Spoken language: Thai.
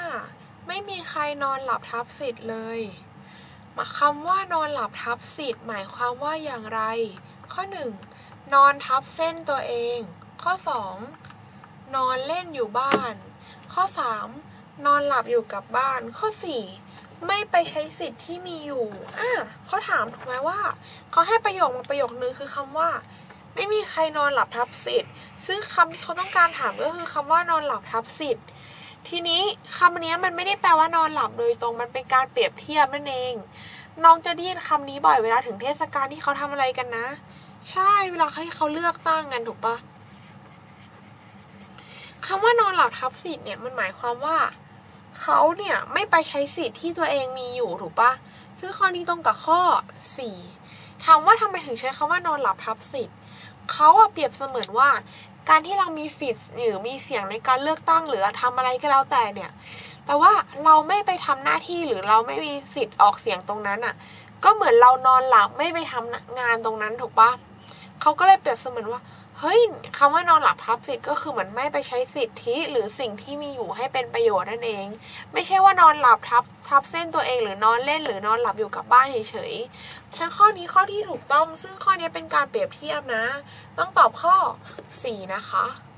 25 ไม่มีใครนอนหลับทับสิทธิ์เลยคำว่านอนหลับทับสิทธิ์หมายความว่าอย่างไร ข้อ 1. นอนทับเส้นตัวเอง ข้อ 2. นอนเล่นอยู่บ้าน ข้อ 3. นอนหลับอยู่กับบ้าน ข้อ 4. ไม่ไปใช้สิทธิ์ที่มีอยู่อะเขาถามถูกไหมว่าเขาให้ประโยคมาประโยคนึงคือคำว่า ไม่มีใครนอนหลับทับสิทธิ์ ซึ่งคำที่เขาต้องการถามก็คือคำว่านอนหลับทับสิทธิ์ ทีนี้คำนี้มันไม่ได้แปลว่านอนหลับโดยตรงมันเป็นการเปรียบเทียบนั่นเอง น้องจะได้ยินคำนี้บ่อยเวลาถึงเทศกาลที่เขาทำอะไรกันนะ ใช่เวลาให้เขาเลือกตั้งกันถูกปะคำว่านอนหลับทับสิทธิ์เนี่ยมันหมายความว่าเขาเนี่ยไม่ไปใช้สิทธิ์ที่ตัวเองมีอยู่ถูกปะซึ่งข้อนี้ตรงกับข้อ4 ถามว่าทำไมถึงใช้คำว่านอนหลับทับสิทธิ์เขาอะเปรียบเสมือนว่า การที่เรามีสิทธิ์หรือมีเสียงในการเลือกตั้งหรือทำอะไรก็แล้วแต่เนี่ย แต่ว่าเราไม่ไปทำหน้าที่หรือเราไม่มีสิทธิ์ออกเสียงตรงนั้นอะก็เหมือนเรานอนหลับไม่ไปทำงานตรงนั้นถูกปะเขาก็เลยเปรียบเสมือนว่า เฮ้ยคำว่านอนหลับทับสิทธิ์ก็คือเหมือนไม่ไปใช้สิทธิหรือสิ่งที่มีอยู่ให้เป็นประโยชน์นั่นเอง ไม่ใช่ว่านอนหลับทับทับเส้นตัวเองหรือนอนเล่นหรือนอนหลับอยู่กับบ้านเฉยๆฉันข้อนี้ข้อที่ถูกต้อง ซึ่งข้อนี้เป็นการเปรียบเทียบนะ ต้องตอบข้อ 4 นะคะ